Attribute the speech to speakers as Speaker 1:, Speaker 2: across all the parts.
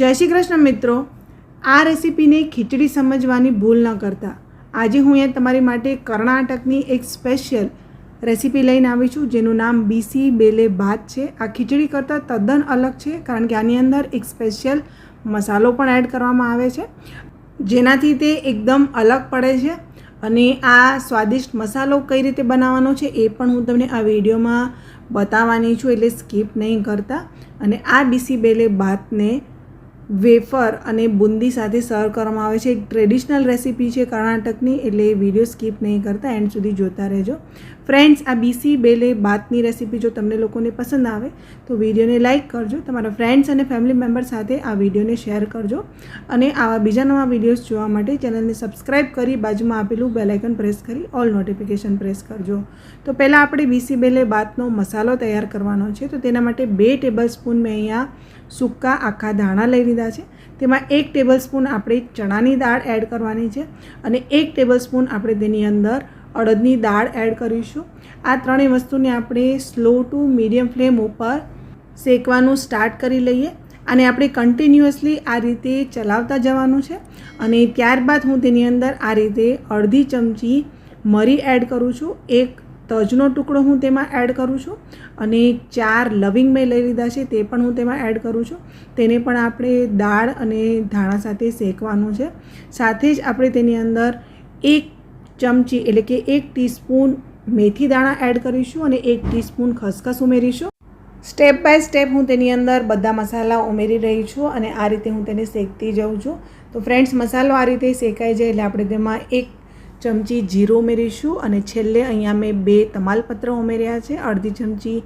Speaker 1: જય શ્રી કૃષ્ણ મિત્રો. આ રેસીપીને ખીચડી સમજવાની ભૂલ ન કરતા. આજે હું અહીંયા તમારી માટે કર્ણાટકની એક સ્પેશિયલ રેસીપી લઈને આવી છું, જેનું નામ બીસી બેલે ભાત છે. આ ખીચડી કરતાં તદ્દન અલગ છે, કારણ કે આની અંદર એક સ્પેશિયલ મસાલો પણ એડ કરવામાં આવે છે. જેનાથી તે એકદમ અલગ પડે છે અને આ સ્વાદિષ્ટ મસાલો કઈ રીતે બનાવવાનો છે એ પણ હું તમને આ વિડીયોમાં બતાવવાની છું, એટલે સ્કીપ નહીં કરતા. અને આ બીસી બેલે ભાતને વેફર અને બુંદી સાથે સર્વ કરવામાં આવે છે. એક ટ્રેડિશનલ રેસીપી છે કર્ણાટકની, એટલે વીડિયો સ્કીપ નહીં કરતા એન્ડ સુધી જોતા રહેજો. ફ્રેન્ડ્સ આ બીસી બેલે ભાતની રેસીપી જો તમને લોકોને પસંદ આવે, તો વિડીયોને લાઇક કરજો. તમારા ફ્રેન્ડ્સ અને ફેમિલી મેમ્બર સાથે આ વિડીયોને શેર કરજો. અને આવા બીજા નવા વિડીયોઝ જોવા માટે ચેનલને સબસ્ક્રાઇબ કરી બાજુમાં આપેલું બેલાઇકન પ્રેસ કરી ઓલ નોટિફિકેશન પ્રેસ કરજો. તો પહેલાં આપણે બીસી બેલે ભાતનો મસાલો તૈયાર કરવાનો છે. તો તેના માટે બે ટેબલ સ્પૂન મેં અહીંયા સૂકા આખા ધાણા લઈ લીધા છે. તેમાં એક ટેબલ સ્પૂન આપણે ચણાની દાળ એડ કરવાની છે અને એક ટેબલ સ્પૂન આપણે તેની અંદર અડદની દાળ એડ કરીશું. આ ત્રણેય વસ્તુને આપણે સ્લો ટુ મીડિયમ ફ્લેમ ઉપર શેકવાનું સ્ટાર્ટ કરી લઈએ અને આપણે કન્ટિન્યુઅસલી આ રીતે ચલાવતા જવાનું છે. અને ત્યારબાદ હું તેની અંદર આ રીતે અડધી ચમચી મરી એડ કરું છું. એક તજનો ટુકડો હું તેમાં એડ કરું છું અને ચાર લવિંગ મેં લઈ લીધા છે તે પણ હું તેમાં એડ કરું છું. તેને પણ આપણે દાળ અને ધાણા સાથે શેકવાનું છે. સાથે જ આપણે તેની અંદર એક ચમચી એટલે કે એક ટીસ્પૂન મેથી દાણા એડ કરીશું અને એક ટીસ્પૂન ખસખસ ઉમેરીશું. સ્ટેપ બાય સ્ટેપ હું તેની અંદર બધા મસાલા ઉમેરી રહી છું અને આ રીતે હું તેને શેકતી જાઉં છું. તો ફ્રેન્ડ્સ મસાલો આ રીતે શેકાઈ જાય એટલે આપણે તેમાં એક ચમચી જીરું ઉમેરીશું અને છેલ્લે અહીંયા મેં બે તમાલપત્ર ઉમેર્યા છે. અડધી ચમચી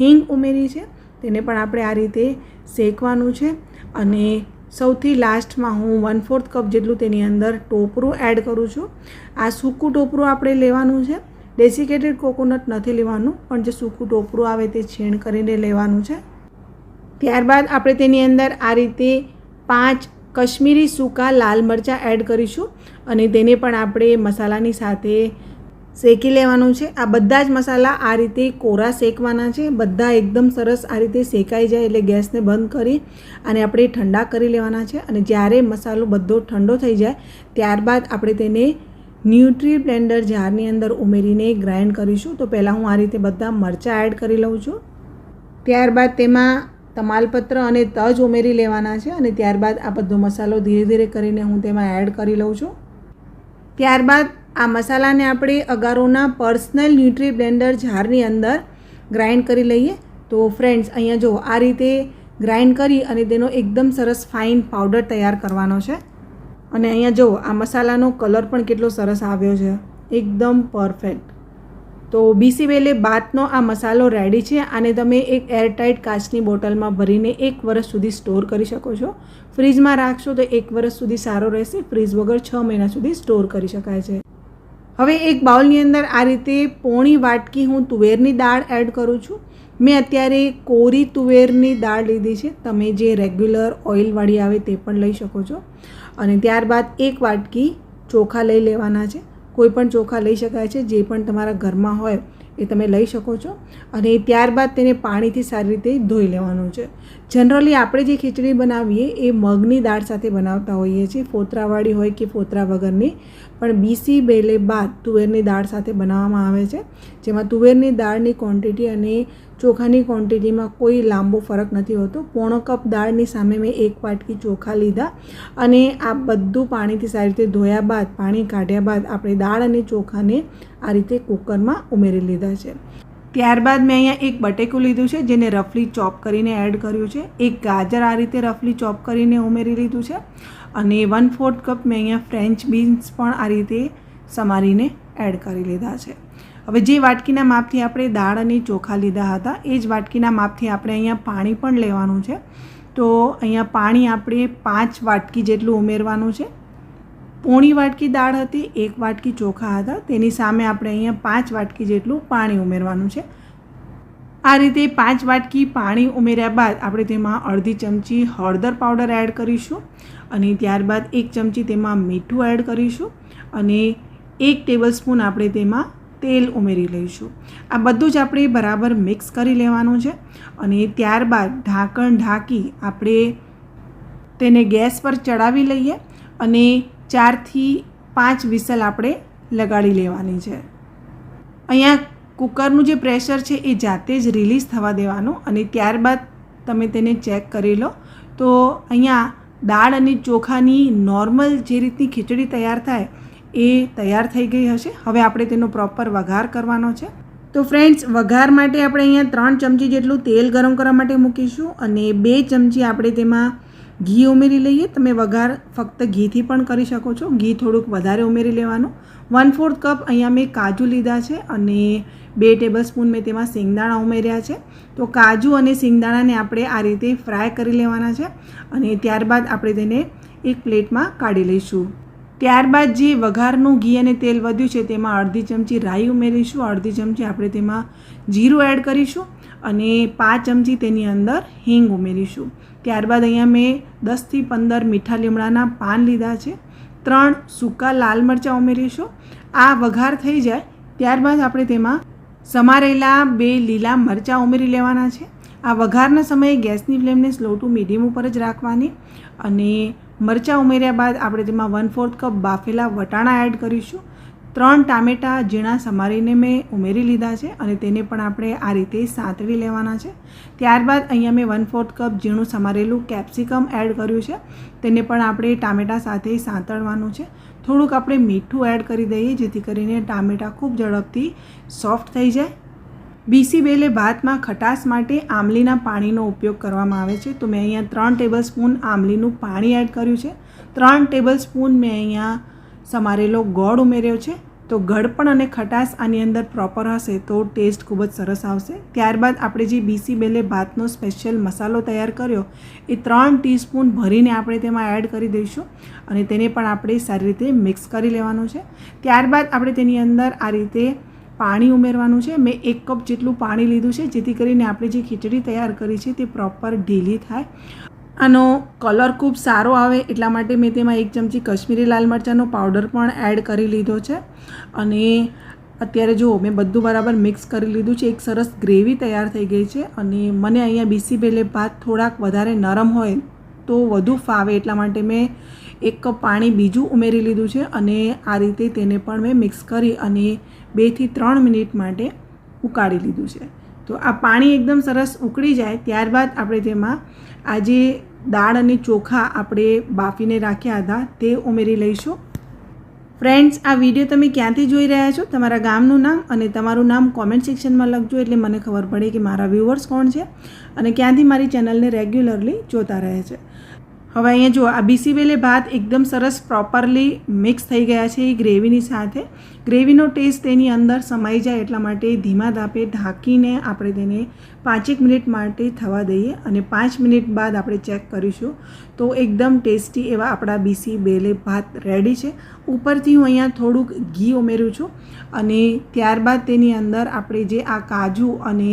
Speaker 1: હિંગ ઉમેરી છે. તેને પણ આપણે આ રીતે શેકવાનું છે. અને સૌથી લાસ્ટમાં હું વન ફોર્થ કપ જેટલું તેની અંદર ટોપરું એડ કરું છું. આ સૂકું ટોપરું આપણે લેવાનું છે. ડેસિકેટેડ કોકોનટ નથી લેવાનું, પણ જે સૂકું ટોપરું આવે તે છીણ કરીને લેવાનું છે. ત્યારબાદ આપણે તેની અંદર આ રીતે પાંચ કશ્મીરી સૂકા લાલ મરચાં એડ કરીશું અને તેને પણ આપણે મસાલાની સાથે શેકી લેવાનું છે. આ બધા જ મસાલા આ રીતે કોરા શેકવાના છે. બધા એકદમ સરસ આ રીતે શેકાઈ જાય એટલે ગેસને બંધ કરી અને આપણે ઠંડા કરી લેવાના છે અને જ્યારે મસાલો બધો ઠંડો થઈ જાય ત્યારબાદ આપણે તેને ન્યુટ્રી બ્લેન્ડર જારની અંદર ઉમેરીને ગ્રાઇન્ડ કરીશું. તો પહેલાં હું આ રીતે બધા મરચાં એડ કરી લઉં છું. ત્યારબાદ તેમાં તમાલપત્ર અને તજ ઉમેરી લેવાના છે અને ત્યારબાદ આ બધો મસાલો ધીરે ધીરે કરીને હું તેમાં એડ કરી લઉં છું. ત્યારબાદ આ મસાલાને આપણે અગારોના પર્સનલ ન્યુટ્રી બ્લેન્ડર જારની અંદર ગ્રાઇન્ડ કરી લઈએ. તો ફ્રેન્ડ્સ અહીંયા જો આ રીતે ગ્રાઇન્ડ કરી અને તેનો એકદમ સરસ ફાઇન પાવડર તૈયાર કરવાનો છે. અને અહીંયા જો આ મસાલાનો કલર પણ કેટલો સરસ આવ્યો છે. એકદમ પરફેક્ટ તો બીસી વેલે બાતનો આ મસાલો રેડી છે આને તમે એક એરટાઇટ કાચની બોટલમાં ભરીને એક વર્ષ સુધી સ્ટોર કરી શકો છો. ફ્રીજમાં રાખશો તો એક વર્ષ સુધી સારો રહેશે, ફ્રીજ વગર છ મહિના સુધી સ્ટોર કરી શકાય છે. હવે એક બાઉલની અંદર આ રીતે પોણી વાટકી હું તુવેરની દાળ એડ કરું છું. મેં અત્યારે કોરી તુવેરની દાળ લીધી છે. તમે જે રેગ્યુલર ઓઇલવાળી આવે તે પણ લઈ શકો છો. અને ત્યારબાદ એક વાટકી ચોખા લઈ લેવાના છે. કોઈ પણ ચોખા લઈ શકાય છે, જે પણ તમારા ઘરમાં હોય એ તમે લઈ શકો છો અને ત્યારબાદ તેને પાણીથી સારી રીતે ધોઈ લેવાનું છે. જનરલી આપણે જે ખીચડી બનાવીએ એ મગની દાળ સાથે બનાવતા હોઈએ છીએ, ફોતરાવાળી હોય કે ફોતરા વગરની, પણ બીસી બેલે બાદ તુવેરની દાળ સાથે બનાવવામાં આવે છે, જેમાં તુવેરની દાળની ક્વોન્ટિટી અને ચોખાની ક્વોન્ટિટીમાં કોઈ લાંબો ફરક નથી હોતો. પોણો કપ દાળની સામે મેં એક વાટકી ચોખા લીધા અને આ બધું પાણીથી સારી રીતે ધોયા બાદ, પાણી કાઢ્યા બાદ આપણે દાળ અને ચોખાને આ રીતે કુકરમાં ઉમેરી લીધા છે. ત્યારબાદ મેં અહીંયા એક બટેકું લીધું છે, જેને રફલી ચોપ કરીને એડ કર્યું છે. એક ગાજર આ રીતે રફલી ચોપ કરીને ઉમેરી લીધું છે અને વન ફોર્થ કપ મેં અહીંયા ફ્રેન્ચ બીન્સ પણ આ રીતે સમારીને એડ કરી લીધા છે. હવે જે વાટકીના માપથી આપણે દાળ અને ચોખા લીધા હતા, એ જ વાટકીના માપથી આપણે અહીંયા પાણી પણ લેવાનું છે. તો અહીંયા પાણી આપણે પાંચ વાટકી જેટલું ઉમેરવાનું છે. પોણી વાટકી દાળ હતી, એક વાટકી ચોખા હતા. તેની સામે આપણે અહીંયા પાંચ વાટકી જેટલું પાણી ઉમેરવાનું છે. આ રીતે પાંચ વાટકી પાણી ઉમેર્યા બાદ આપણે તેમાં અડધી ચમચી હળદર પાવડર એડ કરીશું અને ત્યારબાદ એક ચમચી તેમાં મીઠું એડ કરીશું અને એક ટેબલ સ્પૂન આપણે તેમાં તેલ ઉમેરી લઈશું. આ બધું જ આપણે બરાબર મિક્સ કરી લેવાનું છે અને ત્યારબાદ ઢાંકણ ઢાંકી આપણે તેને ગેસ પર ચડાવી લઈએ અને ચારથી પાંચ વિસલ આપણે લગાડી લેવાની છે. અહીંયા કુકરનું જે પ્રેશર છે એ જાતે જ રિલીઝ થવા દેવાનું અને ત્યારબાદ તમે તેને ચેક કરી લો. તો અહીંયા દાળ અને ચોખાની નોર્મલ જે રીતની ખીચડી તૈયાર થાય એ તૈયાર થઈ ગઈ હશે. હવે આપણે તેનો પ્રોપર વઘાર કરવાનો છે. તો ફ્રેન્ડ્સ વઘાર માટે આપણે અહીંયા ત્રણ ચમચી જેટલું તેલ ગરમ કરવા માટે મૂકીશું અને બે ચમચી આપણે તેમાં ઘી ઉમેરી લઈએ. તમે વઘાર ફક્ત ઘીથી પણ કરી શકો છો. ઘી થોડુંક વધારે ઉમેરી લેવાનું. વન ફોર્થ કપ અહીંયા મેં કાજુ લીધા છે અને બે ટેબલ સ્પૂન મેં તેમાં સિંગદાણા ઉમેર્યા છે. તો કાજુ અને સિંગદાણાને આપણે આ રીતે ફ્રાય કરી લેવાના છે અને ત્યારબાદ આપણે તેને એક પ્લેટમાં કાઢી લઈશું. ત્યારબાદ જે વઘારનું ઘી અને તેલ વધ્યું છે, તેમાં અડધી ચમચી રાઈ ઉમેરીશું, અડધી ચમચી આપણે તેમાં જીરું એડ કરીશું અને પાંચ ચમચી તેની અંદર હિંગ ઉમેરીશું. ત્યારબાદ અહીંયા મેં દસથી પંદર મીઠા લીમડાના પાન લીધા છે, ત્રણ સૂકા લાલ મરચાં ઉમેરીશું. આ વઘાર થઈ જાય, ત્યારબાદ આપણે તેમાં સમારેલા બે લીલા મરચાં ઉમેરી લેવાના છે. આ વઘારના સમયે ગેસની ફ્લેમને સ્લો ટુ મીડિયમ ઉપર જ રાખવાની અને મરચાં ઉમેર્યા બાદ આપણે તેમાં વન ફોર્થ કપ બાફેલા વટાણા એડ કરીશું. ત્રણ ટામેટાં ઝીણા સમારીને મેં ઉમેરી લીધા છે અને તેને પણ આપણે આ રીતે સાંતળી લેવાના છે. ત્યારબાદ અહીંયા મેં વન ફોર્થ કપ ઝીણું સમારેલું કેપ્સિકમ એડ કર્યું છે. તેને પણ આપણે ટામેટાં સાથે સાંતળવાનું છે. થોડુંક આપણે મીઠું એડ કરી દઈએ જેથી કરીને ટામેટાં ખૂબ ઝડપથી સોફ્ટ થઈ જાય. બીસી બેલે ભાતમાં ખટાશ માટે આમલીના પાણીનો ઉપયોગ કરવામાં આવે છે. તો મેં અહીંયા ત્રણ ટેબલ સ્પૂન આમલીનું પાણી એડ કર્યું છે. ત્રણ ટેબલ સ્પૂન મેં અહીંયા સમારેલો ગોળ ઉમેર્યો છે. તો ગળપણ અને ખટાશ આની અંદર પ્રોપર હશે તો ટેસ્ટ ખૂબ જ સરસ આવશે. ત્યારબાદ આપણે જે બીસી બેલે ભાતનો સ્પેશિયલ મસાલો તૈયાર કર્યો, એ ત્રણ ટીસ્પૂન ભરીને આપણે તેમાં એડ કરી દઈશું અને તેને પણ આપણે સારી રીતે મિક્સ કરી લેવાનું છે. ત્યારબાદ આપણે તેની અંદર આ રીતે પાણી ઉમેરવાનું છે. મેં એક કપ જેટલું પાણી લીધું છે, જેથી કરીને આપણે જે ખીચડી તૈયાર કરી છે તે પ્રોપર ઢીલી થાય. આનો કલર ખૂબ સારો આવે એટલા માટે મેં તેમાં એક ચમચી કશ્મીરી લાલ મરચાંનો પાવડર પણ એડ કરી લીધો છે. અને અત્યારે જુઓ, મેં બધું બરાબર મિક્સ કરી લીધું છે. એક સરસ ગ્રેવી તૈયાર થઈ ગઈ છે અને મને અહીંયા બીસી બેલે ભાત થોડાક વધારે નરમ હોય તો વધુ ફાવે એટલા માટે મેં એક કપ પાણી બીજું ઉમેરી લીધું છે અને આ રીતે તેને પણ મેં મિક્સ કરી અને બેથી ત્રણ મિનિટ માટે ઉકાળી લીધું છે. તો આ પાણી એકદમ સરસ ઉકળી જાય ત્યારબાદ આપણે તેમાં આજે દાળ અને ચોખા આપણે બાફીને રાખ્યા હતા તે ઉમેરી લઈશું. ફ્રેન્ડ્સ, આ વીડિયો તમે ક્યાંથી જોઈ રહ્યા છો? તમારા ગામનું નામ અને તમારું નામ કોમેન્ટ સેક્શનમાં લખજો એટલે મને ખબર પડે કે મારા વ્યૂવર્સ કોણ છે અને ક્યાંથી મારી ચેનલને રેગ્યુલરલી જોતા રહે છે. હવે અહીંયા જુઓ, આ બીસી વેલે ભાત એકદમ સરસ પ્રોપરલી મિક્સ થઈ ગયા છે એ ગ્રેવીની સાથે. ગ્રેવીનો ટેસ્ટ તેની અંદર સમાઈ જાય એટલા માટે ધીમા તાપે ઢાંકીને આપણે તેને પાંચેક મિનિટ માટે થવા દઈએ અને પાંચ મિનિટ બાદ આપણે ચેક કરીશું તો એકદમ ટેસ્ટી એવા આપણા બીસી બેલે ભાત રેડી છે. ઉપરથી હું અહીંયા થોડુંક ઘી ઉમેરું છું અને ત્યારબાદ તેની અંદર આપણે જે આ કાજુ અને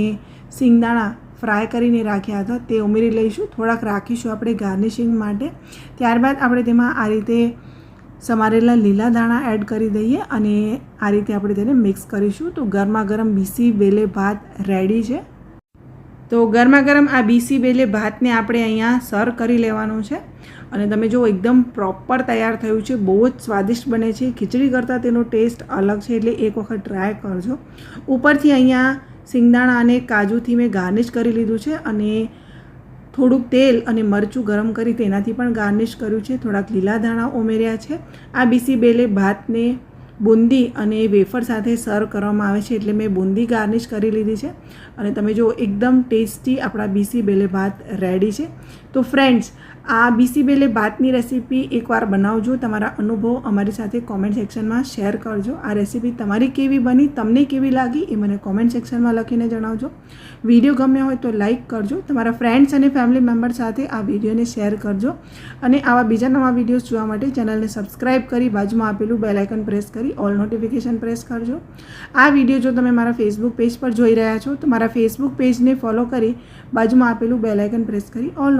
Speaker 1: સિંગદાણા ફ્રાય કરીને રાખ્યા હતા, તે ઉમેરી લઈશું. થોડાક રાખીશું આપણે ગાર્નિશિંગ માટે. ત્યારબાદ આપણે તેમાં આ રીતે સમારેલા લીલા દાણા એડ કરી દઈએ અને આ રીતે આપણે તેને મિક્સ કરીશું. તો ગરમા ગરમ બીસી બેલે ભાત રેડી છે. તો ગરમા ગરમ આ બીસી બેલે ભાતને આપણે અહીંયા સર્વ કરી લેવાનું છે. અને તમે જો એકદમ પ્રોપર તૈયાર થયું છે, બહુ જ સ્વાદિષ્ટ બને છે. ખીચડી કરતાં તેનો ટેસ્ટ અલગ છે, એટલે એક વખત ટ્રાય કરજો. ઉપરથી અહીંયા સિંગદાણા અને કાજુથી મેં ગાર્નિશ કરી લીધું છે અને થોડુંક તેલ અને મરચું ગરમ કરી તેનાથી પણ ગાર્નિશ કર્યું છે. થોડાક લીલા ધાણા ઉમેર્યા છે. આ બીસી બેલે ભાતને બુંદી અને વેફર સાથે સર્વ કરવામાં આવે છે એટલે મેં બુંદી ગાર્નિશ કરી લીધી છે. અને તમે જો એકદમ ટેસ્ટી આપણા બીસી બેલે ભાત રેડી છે. તો ફ્રેન્ડ્સ આ બીસી બેલે ભાતની રેસીપી એકવાર બનાવજો. તમારા અનુભવ અમારી સાથે કોમેન્ટ સેક્શનમાં શેર કરજો. આ રેસીપી તમારી કેવી બની, તમને કેવી લાગી એ મને કોમેન્ટ સેક્શનમાં લખીને જણાવજો. વીડિયો ગમ્યો હોય તો લાઇક કરજો. તમારા ફ્રેન્ડ્સ અને ફેમિલી મેમ્બર સાથે આ વિડીયોને શેર કરજો. અને આવા બીજા નવા વિડીયોઝ જોવા માટે ચેનલને સબસ્ક્રાઇબ કરી બાજુમાં આપેલું બેલ આઇકન પ્રેસ કરી ઓલ નોટિફિકેશન પ્રેસ કરજો. આ વીડિયો જો તમે મારા ફેસબુક પેજ પર જોઈ રહ્યા છો, તો મારા ફેસબુક પેજને ફોલો કરી બાજુમાં આપેલું બેલ પ્રેસ કરી ઓલ